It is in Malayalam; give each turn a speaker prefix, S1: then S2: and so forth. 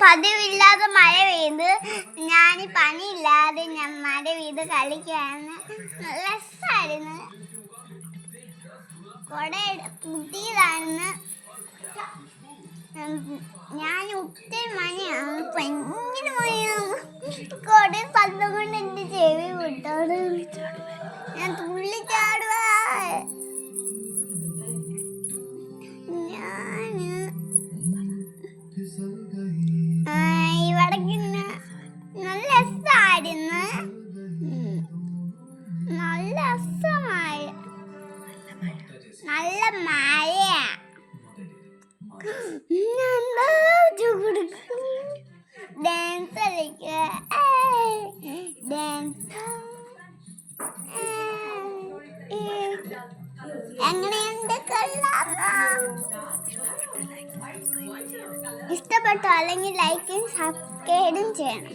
S1: പതിവില്ലാതെ മഴ പെയ്ത് ഞാൻ പണിയില്ലാതെ ഞാൻ മഴ പെയ്ത് കളിക്കുകയാണ് രസമായിരുന്നു കുട പുതിയതാണെന്ന് ഞാൻ ഒത്തിരി മണിയാണ് ഭയങ്കര മണിയാണ് കുട പന്തം കൊണ്ട് എന്റെ ചെവി വിട്ടോട് ന- നല്ല രസമായിരുന്നു. നല്ല രസമായ. നല്ല മഴ ഡാൻസ് കളിക്കുക ഡാൻസ് എങ്ങനെയുണ്ട് കൊള്ളാമോ ഇഷ്ടപ്പെട്ടോ? അല്ലെങ്കിൽ ലൈക്കും സബ്സ്ക്രൈബും ചെയ്യണം.